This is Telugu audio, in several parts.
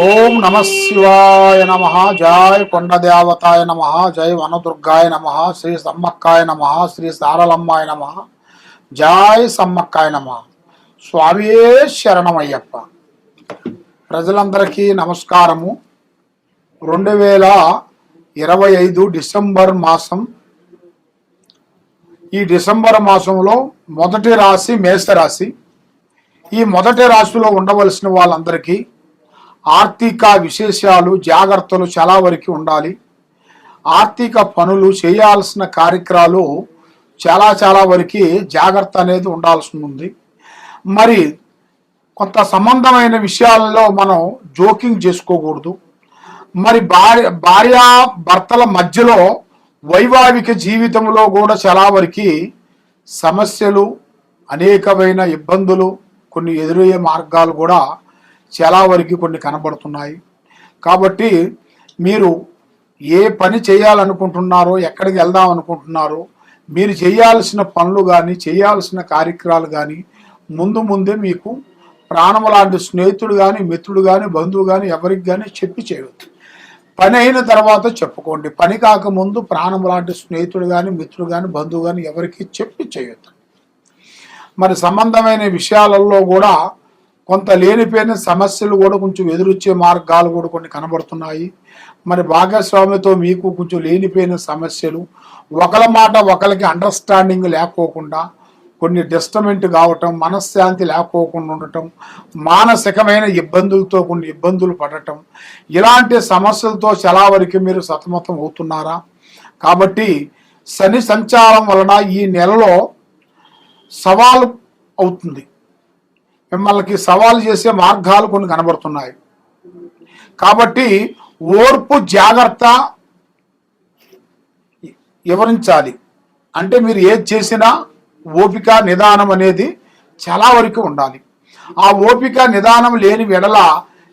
ఓం నమ శివాయ నమ జయ కొండ దేవతాయ నమ జయ వనదుర్గాయ నమ శ్రీ సమ్మక్కాయ నమ శ్రీ సారలమ్మాయ నమ జయ సమ్మక్కాయ నమ. స్వామియే శరణమయ్యప్ప. ప్రజలందరికీ నమస్కారము. రెండు వేల ఇరవై ఐదు డిసెంబర్ మాసం. ఈ డిసెంబర్ మాసంలో మొదటి రాశి మేషరాశి. ఈ మొదటి రాశిలో ఉండవలసిన వాళ్ళందరికీ ఆర్థిక విశేషాలు జాగ్రత్తలు చాలా వరకు ఉండాలి. ఆర్థిక పనులు చేయాల్సిన కార్యక్రమాలు చాలా చాలా వరకు జాగ్రత్త అనేది ఉండాల్సి ఉంది. మరి కొంత సంబంధమైన విషయాలలో మనం జోకింగ్ చేసుకోకూడదు. మరి భార్య భార్య భర్తల మధ్యలో వైవాహిక జీవితంలో కూడా చాలా వరకు సమస్యలు అనేకమైన ఇబ్బందులు కొన్ని ఎదురయ్యే మార్గాలు కూడా చాలా వరకు కొన్ని కనబడుతున్నాయి. కాబట్టి మీరు ఏ పని చేయాలనుకుంటున్నారో ఎక్కడికి వెళ్దాం అనుకుంటున్నారో మీరు చేయాల్సిన పనులు కానీ చేయాల్సిన కార్యక్రమాలు కానీ ముందు ముందే మీకు ప్రాణం లాంటి స్నేహితుడు కానీ మిత్రుడు కానీ బంధువు కానీ ఎవరికి కానీ చెప్పి చేయవద్దు పని అయిన తర్వాత చెప్పుకోండి. పని కాకముందు ప్రాణం లాంటి స్నేహితుడు కానీ మిత్రుడు కానీ బంధువు కానీ ఎవరికి చెప్పి చేయొద్దు. మరి సంబంధమైన విషయాలలో కూడా కొంత లేనిపోయిన సమస్యలు కూడా కొంచెం ఎదురొచ్చే మార్గాలు కూడా కొన్ని కనబడుతున్నాయి. మరి భాగస్వామితో మీకు కొంచెం లేనిపోయిన సమస్యలు ఒకరి మాట ఒకరికి అండర్స్టాండింగ్ లేకోకుండా కొన్ని డిస్టమెంట్ కావటం మనశ్శాంతి లేకోకుండా ఉండటం మానసికమైన ఇబ్బందులతో కొన్ని ఇబ్బందులు పడటం ఇలాంటి సమస్యలతో చాలా వరకు మీరు సతమతం అవుతున్నారా? కాబట్టి శని సంచారం వలన ఈ నెలలో సవాలు అవుతుంది. మిమ్మల్ని సవాలు చేసే మార్గాలు కొన్ని కనబడుతున్నాయి. కాబట్టి ఓర్పు జాగ్రత్త వివరించాలి అంటే మీరు ఏది చేసినా ఓపిక నిదానం అనేది చాలా వరకు ఉండాలి. ఆ ఓపిక నిదానం లేని వెడల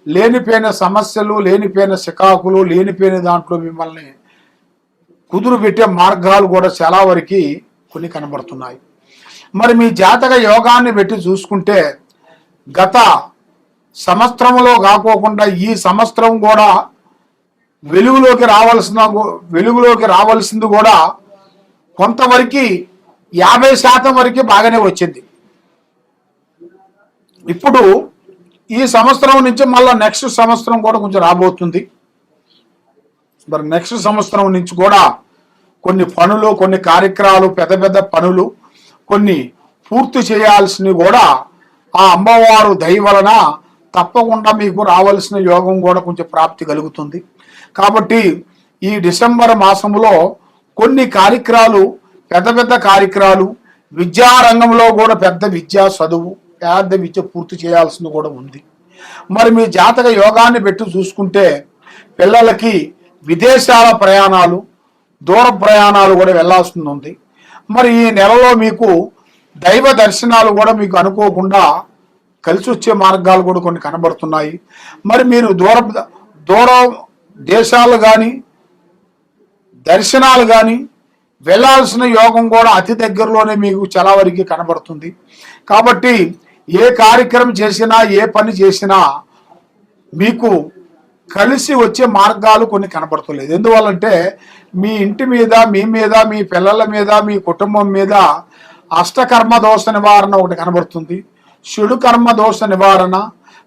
లేనిపోయిన సమస్యలు లేనిపోయిన సికాకులు లేనిపోయిన దాంట్లో మిమ్మల్ని కుదురు పెట్టే మార్గాలు కూడా చాలా వరకు కొన్ని కనబడుతున్నాయి. మరి మీ జాతక యోగాన్ని పెట్టి చూసుకుంటే గత సంవత్సరంలో కాకోకుండా ఈ సంవత్సరం కూడా వెలుగులోకి రావాల్సిన వెలుగులోకి రావాల్సింది కూడా కొంతవరకు యాభై శాతం వరకు బాగానే వచ్చింది. ఇప్పుడు ఈ సంవత్సరం నుంచి మళ్ళీ నెక్స్ట్ సంవత్సరం కూడా కొంచెం రాబోతుంది. మరి నెక్స్ట్ సంవత్సరం నుంచి కూడా కొన్ని పనులు కొన్ని కార్యక్రమాలు పెద్ద పెద్ద పనులు కొన్ని పూర్తి చేయాల్సినవి కూడా ఆ అమ్మవారు దయ వలన తప్పకుండా మీకు రావాల్సిన యోగం కూడా కొంచెం ప్రాప్తి కలుగుతుంది. కాబట్టి ఈ డిసెంబర్ మాసంలో కొన్ని కార్యక్రమాలు పెద్ద పెద్ద కార్యక్రమాలు విద్యారంగంలో కూడా పెద్ద విద్యా చదువు పెద్ద విద్య పూర్తి చేయాల్సింది కూడా ఉంది. మరి మీ జాతక యోగాన్ని పెట్టి చూసుకుంటే పిల్లలకి విదేశాల ప్రయాణాలు దూర ప్రయాణాలు కూడా వెళ్ళాల్సింది ఉంది. మరి ఈ నెలలో మీకు దైవ దర్శనాలు కూడా మీకు అనుకోకుండా కలిసి వచ్చే మార్గాలు కూడా కొన్ని కనబడుతున్నాయి. మరి మీరు దూర దూర దేశాలు కానీ దర్శనాలు కానీ వెళ్ళాల్సిన యోగం కూడా అతి దగ్గరలోనే మీకు చాలా వరకు కనబడుతుంది. కాబట్టి ఏ కార్యక్రమం చేసినా ఏ పని చేసినా మీకు కలిసి వచ్చే మార్గాలు కొన్ని కనబడతలేదు ఎందువల్లంటే మీ ఇంటి మీద మీ మీద మీ పిల్లల మీద మీ కుటుంబం మీద అష్టకర్మ దోష నివారణ ఒకటి కనబడుతుంది. షుడు కర్మ దోష నివారణ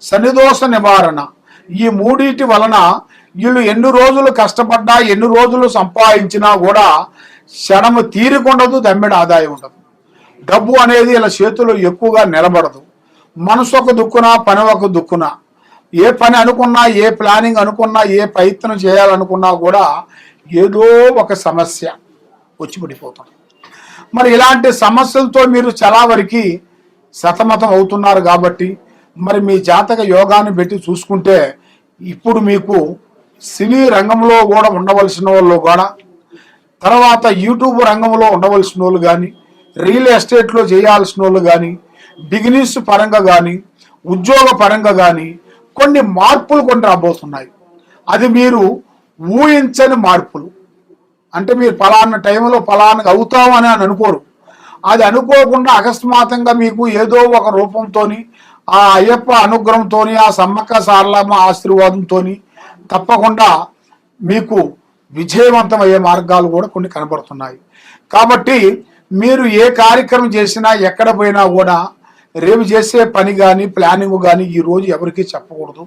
శనిదోష నివారణ. ఈ మూడింటి వలన వీళ్ళు ఎన్ని రోజులు కష్టపడ్డా ఎన్ని రోజులు సంపాదించినా కూడా క్షణము తీరికుండదు దమ్మిడి ఆదాయం ఉండదు. డబ్బు అనేది ఇలా చేతులు ఎక్కువగా నిలబడదు. మనసు ఒక దుక్కున పని ఒక దుక్కున. ఏ పని అనుకున్నా ఏ ప్లానింగ్ అనుకున్నా ఏ ప్రయత్నం చేయాలనుకున్నా కూడా ఏదో ఒక సమస్య వచ్చి పడిపోతుంది. మరి ఇలాంటి సమస్యలతో మీరు చాలా వరకు సతమతం అవుతున్నారు కాబట్టి మరి మీ జాతక యోగాన్ని పెట్టి చూసుకుంటే ఇప్పుడు మీకు సినీ రంగంలో కూడా ఉండవలసిన వాళ్ళు కూడా తర్వాత యూట్యూబ్ రంగంలో ఉండవలసిన వాళ్ళు కానీ రియల్ ఎస్టేట్లో చేయాల్సిన వాళ్ళు కానీ బిజినెస్ పరంగా కానీ ఉద్యోగ పరంగా కానీ కొన్ని మార్పులు కొన్ని రాబోతున్నాయి. అది మీరు ఊహించని మార్పులు. అంటే మీరు ఫలానా టైంలో ఫలానా అవుతామని అని అనుకోరు. అది అనుకోకుండా అకస్మాత్తంగా మీకు ఏదో ఒక రూపంతో ఆ అయ్యప్ప అనుగ్రహంతోని ఆ సమ్మక్క సారలమ్మ ఆశీర్వాదంతో తప్పకుండా మీకు విజయవంతమయ్యే మార్గాలు కూడా కొన్ని కనబడుతున్నాయి. కాబట్టి మీరు ఏ కార్యక్రమం చేసినా ఎక్కడ పోయినా కూడా రేపు చేసే పని కానీ ప్లానింగ్ కానీ ఈ రోజు ఎవరికీ చెప్పకూడదు.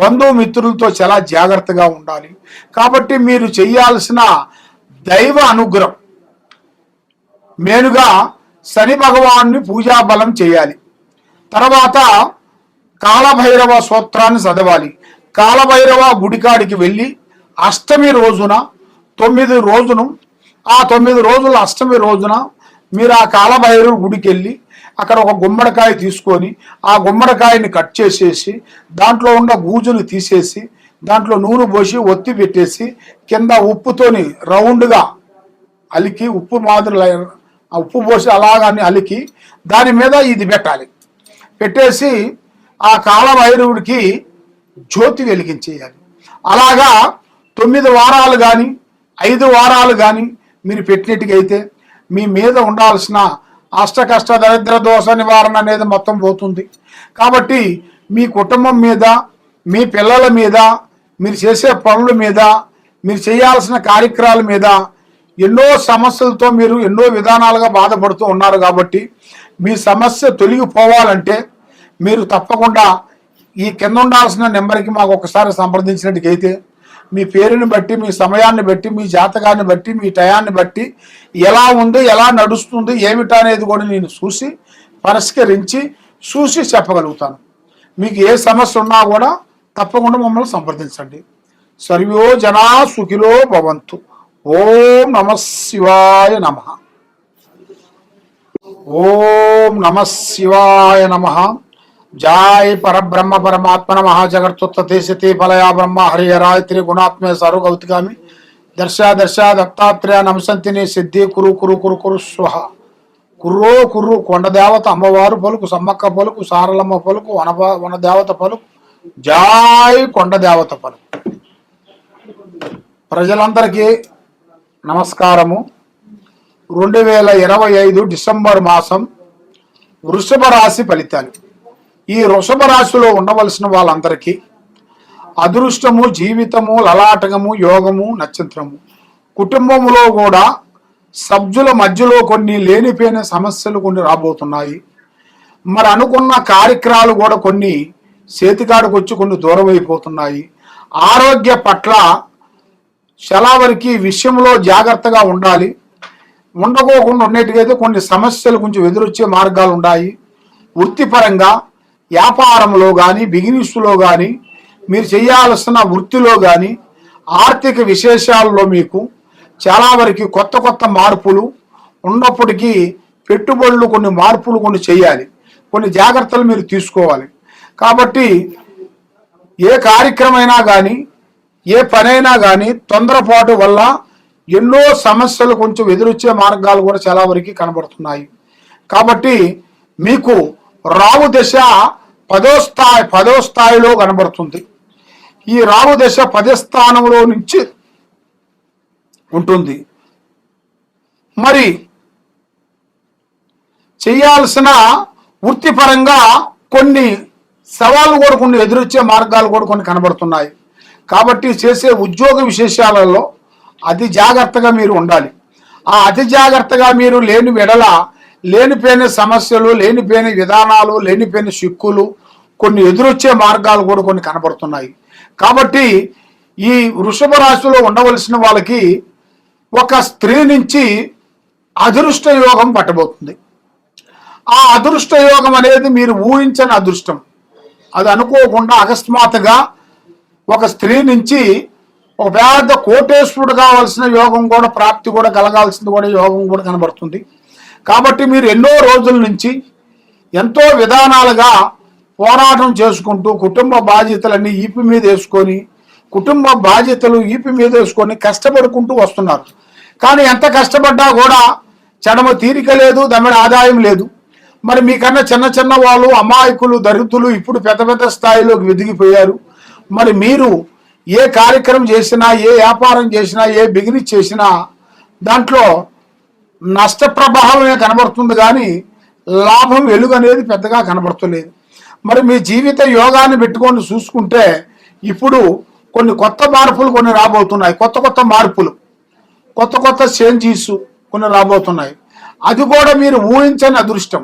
బంధుమిత్రులతో చాలా జాగ్రత్తగా ఉండాలి. కాబట్టి మీరు చేయాల్సిన దైవ అనుగ్రహం. మేనుగా శని భగవాన్ని పూజాబలం చేయాలి. తర్వాత కాలభైరవ సూత్రాన్ని చదవాలి. కాలభైరవ గుడికాడికి వెళ్ళి అష్టమి రోజున తొమ్మిది రోజును ఆ తొమ్మిది రోజుల అష్టమి రోజున మీరు ఆ కాలభైరవ గుడికి వెళ్ళి అక్కడ ఒక గుమ్మడికాయ తీసుకొని ఆ గుమ్మడికాయని కట్ చేసేసి దాంట్లో ఉన్న గూజుని తీసేసి దాంట్లో నూనె పోసి ఒత్తి పెట్టేసి కింద ఉప్పుతోని రౌండ్గా అలికి ఉప్పు మాదిరి ఆ ఉప్పు పోసి అలాగాని అలికి దాని మీద ఇది పెట్టాలి. పెట్టేసి ఆ కాలభైరవుడికి జ్యోతి వెలిగించేయాలి. అలాగా తొమ్మిది వారాలు కానీ ఐదు వారాలు కానీ మీరు పెట్టినట్టుకైతే మీ మీద ఉండాల్సిన అష్టకష్ట దరిద్ర దోష నివారణ అనేది మొత్తం పోతుంది. కాబట్టి మీ కుటుంబం మీద మీ పిల్లల మీద మీరు చేసే పనుల మీద మీరు చేయాల్సిన కార్యక్రమాల మీద ఎన్నో సమస్యలతో మీరు ఎన్నో విధానాలుగా బాధపడుతూ ఉన్నారు కాబట్టి మీ సమస్య తొలగిపోవాలంటే మీరు తప్పకుండా ఈ కింద ఉండాల్సిన నెంబర్కి మాకు ఒకసారి సంప్రదించినట్టుకైతే మీ పేరుని బట్టి మీ సమయాన్ని బట్టి మీ జాతకాన్ని బట్టి మీ టయాన్ని బట్టి ఎలా ఉందో ఎలా నడుస్తుంది ఏమిటా అనేది కూడా నేను చూసి పరిష్కరించి చూసి చెప్పగలుగుతాను. మీకు ఏ సమస్య ఉన్నా కూడా తప్పకుండా మమ్మల్ని సంప్రదించండి. సర్వో జనా సుఖిలో భవంతు. ఓం నమ శివాయ నమ. ఓం నమ శివాయ నమ. జాయ పరబ్రహ్మ పరమాత్మ మహాజగత్తుత్తే సతి ఫలయా బ్రహ్మ. హరిహరాయ త్రిగుణాత్మే సర్వగౌతికామి దర్శ దర్శ దత్తాత్రేయ నమసంతిని సిద్ధి కురు కురు కురు కురు స్వహ. కుర్రో కుర్రు కొండదేవత అమ్మవారు పలుకు సమ్మక్క పలుకు సారలమ్మ పలుకు వన వనదేవత పలుకు జాయ్ కొండ దేవత పలుకు. ప్రజలందరికీ నమస్కారము. రెండు వేల ఇరవై ఐదు డిసెంబర్ మాసం వృషభ రాశి ఫలితాలు. ఈ వృషభ రాశిలో ఉండవలసిన వాళ్ళందరికీ అదృష్టము జీవితము లలాటకము యోగము నక్షత్రము. కుటుంబంలో కూడా సభ్యుల మధ్యలో కొన్ని లేనిపోయిన సమస్యలు కొన్ని రాబోతున్నాయి. మరి అనుకున్న కార్యక్రమాలు కూడా కొన్ని చేతికాడకు వచ్చి కొన్ని దూరం అయిపోతున్నాయి ఆరోగ్య పట్ల చాలా వరకు విషయంలో జాగ్రత్తగా ఉండాలి. ఉండకోకుండా ఉండేట్టుగైతే కొన్ని సమస్యలు కొంచెం ఎదురొచ్చే మార్గాలు ఉన్నాయి వృత్తిపరంగా వ్యాపారంలో కానీ బిగినెస్లో కానీ మీరు చేయాల్సిన వృత్తిలో కానీ ఆర్థిక విశేషాల్లో మీకు చాలా వరకు కొత్త కొత్త మార్పులు ఉన్నప్పటికీ పెట్టుబడులు కొన్ని మార్పులు కొన్ని చేయాలి. కొన్ని జాగ్రత్తలు మీరు తీసుకోవాలి. కాబట్టి ఏ కార్యక్రమైనా కానీ ఏ పనైనా కానీ తొందరపాటు వల్ల ఎన్నో సమస్యలు కొంచెం ఎదురొచ్చే మార్గాలు కూడా చాలా వరకు కనబడుతున్నాయి. కాబట్టి మీకు రావు దశ పదో స్థాయి పదో స్థాయిలో కనబడుతుంది. ఈ రావు దశ పదే స్థానంలో నుంచి ఉంటుంది. మరి చేయాల్సిన వృత్తిపరంగా కొన్ని సవాళ్ళు కూడా కొన్ని ఎదురొచ్చే మార్గాలు కూడా కొన్ని కనబడుతున్నాయి. కాబట్టి చేసే ఉద్యోగ విశేషాలలో అతి జాగ్రత్తగా మీరు ఉండాలి. ఆ అతి జాగ్రత్తగా మీరు లేని వెడల లేనిపోయిన సమస్యలు లేనిపోయిన విధానాలు లేనిపోయిన చిక్కులు కొన్ని ఎదురొచ్చే మార్గాలు కూడా కొన్ని కనబడుతున్నాయి. కాబట్టి ఈ వృషభ రాశిలో ఉండవలసిన వాళ్ళకి ఒక స్త్రీ నుంచి అదృష్ట యోగం పట్టబోతుంది. ఆ అదృష్ట యోగం అనేది మీరు ఊహించని అదృష్టం. అది అనుకోకుండా అకస్మాత్తుగా ఒక స్త్రీ నుంచి ఒక పెద్ద కోటేశ్వరుడు కావాల్సిన యోగం కూడా ప్రాప్తి కూడా కలగాల్సింది కూడా యోగం కూడా కనబడుతుంది. కాబట్టి మీరు ఎన్నో రోజుల నుంచి ఎంతో విధానాలుగా పోరాటం చేసుకుంటూ కుటుంబ బాధ్యతలన్నీ ఈపి మీద వేసుకొని కుటుంబ బాధ్యతలు ఈపి మీద వేసుకొని కష్టపడుకుంటూ వస్తున్నారు. కానీ ఎంత కష్టపడ్డా కూడా చడమ తీరిక లేదు దమ్మిడ ఆదాయం లేదు. మరి మీకన్నా చిన్న చిన్న వాళ్ళు అమాయకులు దరిద్రులు ఇప్పుడు పెద్ద పెద్ద స్థాయిలోకి వెదిగిపోయారు. మరి మీరు ఏ కార్యక్రమం చేసినా ఏ వ్యాపారం చేసినా ఏ బిజినెస్ చేసినా దాంట్లో నష్ట ప్రభావమే కనబడుతుంది కానీ లాభం వెలుగు అనేది పెద్దగా కనబడుతులేదు. మరి మీ జీవిత యోగాన్ని పెట్టుకొని చూసుకుంటే ఇప్పుడు కొన్ని కొత్త మార్పులు కొన్ని రాబోతున్నాయి. కొత్త కొత్త మార్పులు కొత్త కొత్త చేంజెస్ కొన్ని రాబోతున్నాయి. అది కూడా మీరు ఊహించని అదృష్టం.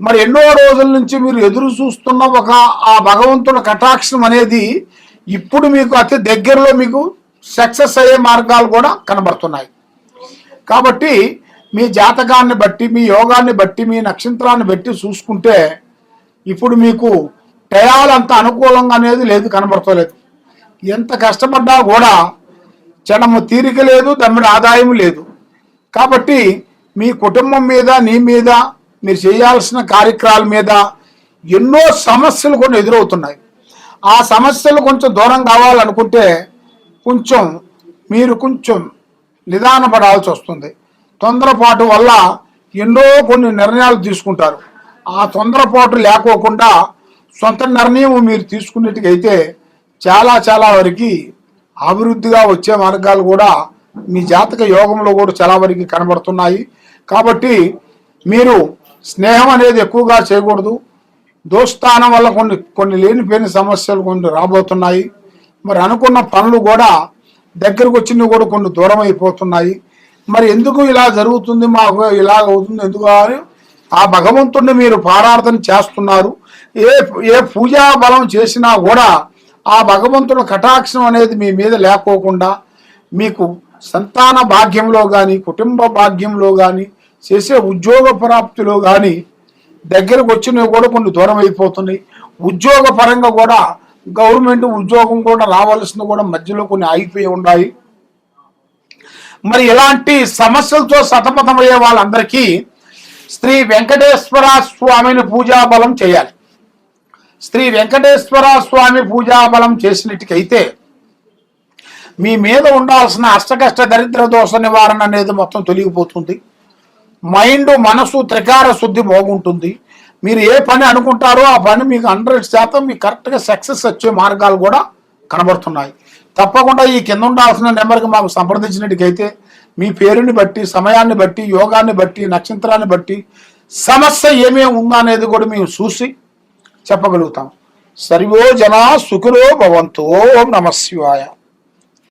మరి ఎన్నో రోజుల నుంచి మీరు ఎదురు చూస్తున్న ఒక ఆ భగవంతుడి కటాక్షం అనేది ఇప్పుడు మీకు అతి దగ్గరలో మీకు సక్సెస్ అయ్యే మార్గాలు కూడా కనబడుతున్నాయి. కాబట్టి మీ జాతకాన్ని బట్టి మీ యోగాన్ని బట్టి మీ నక్షత్రాన్ని బట్టి చూసుకుంటే ఇప్పుడు మీకు టయాలంత అనుకూలంగా అనేది లేదు కనబడతలేదు. ఎంత కష్టపడ్డా కూడా క్షణము తీరిక లేదు దమ్మిడి ఆదాయం లేదు. కాబట్టి మీ కుటుంబం మీద నీ మీద మీరు చేయాల్సిన కార్యక్రమాల మీద ఎన్నో సమస్యలు కొన్ని ఎదురవుతున్నాయి. ఆ సమస్యలు కొంచెం దూరం కావాలనుకుంటే కొంచెం మీరు కొంచెం నిదానపడాల్సి వస్తుంది. తొందరపాటు వల్ల ఎన్నో కొన్ని నిర్ణయాలు తీసుకుంటారు. ఆ తొందరపాటు లేకోకుండా సొంత నిర్ణయం మీరు తీసుకున్నట్టుకైతే చాలా చాలా వరకు అభివృద్ధిగా వచ్చే మార్గాలు కూడా మీ జాతక యోగంలో కూడా చాలా వరకు కనబడుతున్నాయి. కాబట్టి మీరు స్నేహం అనేది ఎక్కువగా చేయకూడదు. దోస్తానం వల్ల కొన్ని కొన్ని లేనిపోయిన సమస్యలు కొన్ని రాబోతున్నాయి. మరి అనుకున్న పనులు కూడా దగ్గరకు వచ్చినవి కూడా కొన్ని దూరం అయిపోతున్నాయి. మరి ఎందుకు ఇలా జరుగుతుంది? మాకు ఇలా అవుతుంది ఎందుకు అని ఆ భగవంతుడిని మీరు పారార్థన చేస్తున్నారు. ఏ ఏ పూజా బలం చేసినా కూడా ఆ భగవంతుడు కటాక్షం అనేది మీ మీద లేకోకుండా మీకు సంతాన భాగ్యంలో కానీ కుటుంబ భాగ్యంలో కానీ చేసే ఉద్యోగ ప్రాప్తిలో కానీ దగ్గరకు వచ్చినవి కూడా కొన్ని దూరం అయిపోతున్నాయి. ఉద్యోగ పరంగా కూడా గవర్నమెంట్ ఉద్యోగం కూడా రావాల్సింది కూడా మధ్యలో కొన్ని ఆగిపోయి ఉన్నాయి. మరి ఇలాంటి సమస్యలతో సతమతమయ్యే వాళ్ళందరికీ శ్రీ వెంకటేశ్వర స్వామిని పూజా బలం చేయాలి. శ్రీ వెంకటేశ్వర స్వామి పూజాబలం చేసినట్టుకైతే మీ మీద ఉండాల్సిన అష్టకష్ట దరిద్ర దోష నివారణ అనేది మొత్తం తొలగిపోతుంది. మైండ్ మనసు త్రికార శుద్ధి బాగుంటుంది. మీరు ఏ పని అనుకుంటారో ఆ పని మీకు హండ్రెడ్ శాతం మీకు కరెక్ట్గా సక్సెస్ వచ్చే మార్గాలు కూడా కనబడుతున్నాయి. తప్పకుండా ఈ కింద ఉండాల్సిన నెంబర్కి మాకు సంప్రదించినట్టుకైతే మీ పేరుని బట్టి సమయాన్ని బట్టి యోగాన్ని బట్టి నక్షత్రాన్ని బట్టి సమస్య ఏమేమి ఉందా అనేది కూడా మేము చూసి చెప్పగలుగుతాం. సర్వో జనా సుఖులో భవంతో. ఓం నమ శివాయ.